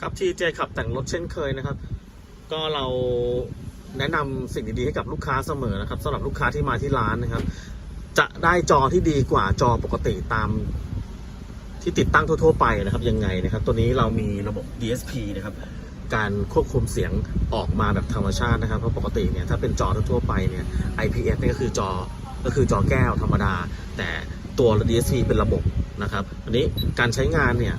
ครับที่เจขับแต่งรถเช่นเคยนะครับ ก็เราแนะนำสิ่งดีๆให้กับลูกค้าเสมอนะครับสำหรับลูกค้าที่มาที่ร้านนะครับ จะได้จอที่ดีกว่าจอปกติตามที่ติดตั้งทั่ว ๆ ไปนะครับยังไงนะครับ ตัวนี้เรามีระบบ DSP นะครับ การควบคุมเสียงออกมาแบบธรรมชาตินะครับเพราะปกติเนี่ยถ้าเป็นจอทั่วๆไปเนี่ย IPS นี่ก็คือจอก็คือจอแก้วธรรมดา แต่ตัว DSP เป็นระบบนะครับอันนี้การใช้งานเนี่ย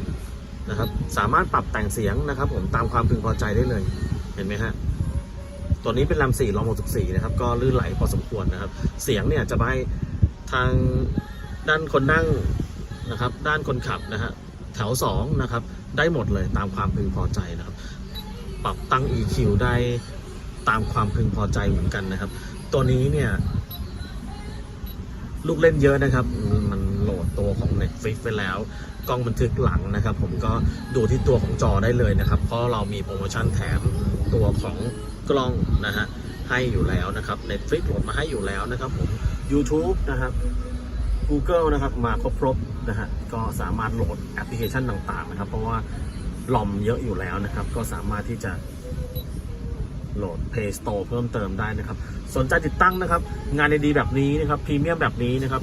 นะครับ สามารถปรับแต่งเสียงนะครับ ผมตามความพึงพอใจได้เลย เห็นไหมฮะตัวนี้เป็นลำ4ลอง64นะครับ ก็ลื่นไหลพอสมควรนะครับ เสียงเนี่ยจะไปทางด้านคนนั่งนะครับ ด้านคนขับนะฮะแถว2นะครับ ได้หมดเลยตามความพึงพอใจนะครับ ปรับตั้ง EQ ได้ตามความพึงพอใจเหมือนกันนะครับ ตัวนี้เนี่ย ลูกเล่นเยอะนะครับ มัน ดตัวของ Netflix ไปแล้ว กล้องบันทึกหลังนะครับ ผมก็ดูที่ตัวของจอได้เลยนะครับ เพราะเรามีโปรโมชั่นแถมตัวของกล้องนะฮะให้อยู่แล้วนะครับ Netflix โหลดมาให้อยู่แล้วนะครับผม YouTube นะครับ Google นะครับมาครบๆนะฮะก็สามารถโหลดแอปพลิเคชันต่างๆนะครับ เพราะว่าลอมเยอะอยู่แล้วนะครับ ก็สามารถที่จะโหลด Play Store เพิ่มเติมได้นะครับ สนใจติดตั้งนะครับ งานดีๆแบบนี้นะครับพรีเมียมแบบนี้นะครับ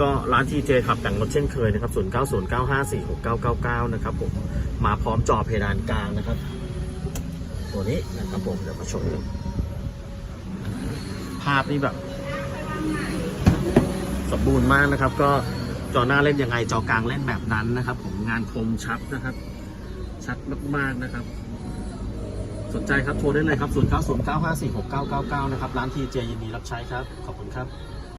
ก็ร้านทีเจขับแต่งรถเช่นเคยนะครับ 0909546999 นะครับผม มาพร้อมจอเพดานกลางนะครับ ตัวนี้นะครับผม เดี๋ยวมาชมภาพนี่แบบ สมบูรณ์มากนะครับ ก็จอหน้าเล่นยังไงจอกลางเล่นแบบนั้นนะครับ ผมงานคมชัดนะครับ ชัดมากๆนะครับ สนใจครับโทรได้เลยครับ 0909546999 นะครับ ร้านทีเจยินดีรับใช้ครับ ขอบคุณครับ